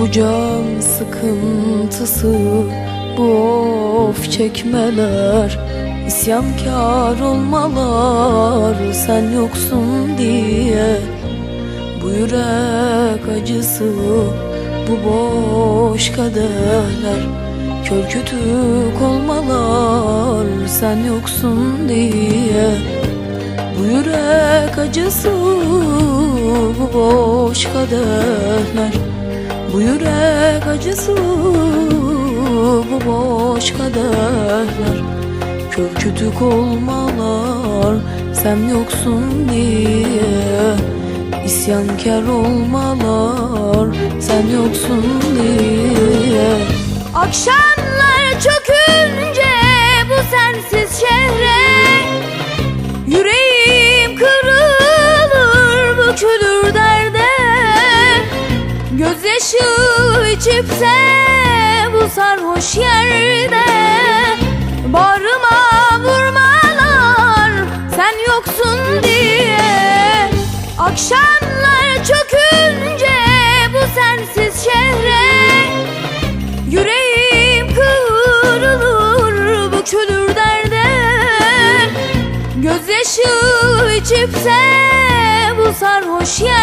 Bu can sıkıntısı Bu of çekmeler İsyankar olmalar Sen yoksun diye Bu yürek acısı Bu boş kaderler Kör kütük olmalar Sen yoksun diye Bu yürek acısı Bu boş kaderler Bu yürek acısı Bu boş kaderler Kör olmalar Sen yoksun diye. İsyankar olmalar Sen yoksun diye. Akşamlar Gözyaşı içipse bu sarhoş yerde Bağrıma vurmalar sen yoksun diye. Akşamlar çökünce bu sensiz şehre Yüreğim kırılır bükülür derde. Gözyaşı içipse bu sarhoş yerde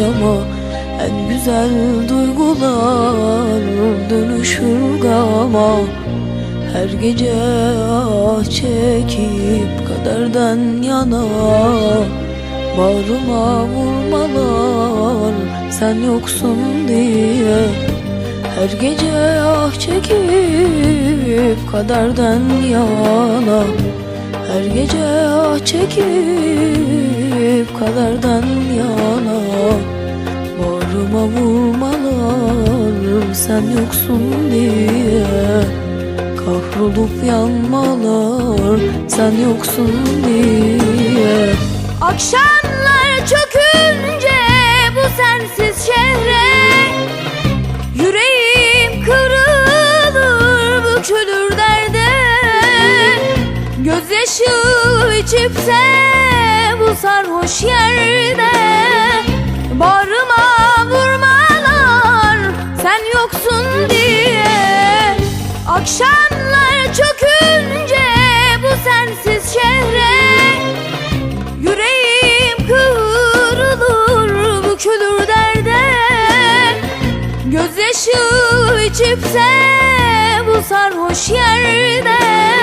vururken cama En güzel duygular dönüşür gama. Her gece ah çekip kaderden yana. Bağrıma vurmalar sen yoksun diye. Her gece ah çekip kaderden yana. Her gece ah çekip kaderden yana Bağrıma vurmalar sen yoksun diye. Kahrolup yanmalar sen yoksun diye. Akşamlar çökünce bu sensiz şehre Yüreğim kırılır bükülür derde. Gözyaşı içipse bu sarhoş yerde Bağrıma vurmalar. Sen yoksun diye Akşamlar çökünce bu sensiz şehre Yüreğim kırılır bükülür derde. Gözyaşı içipse bu sarhoş yerde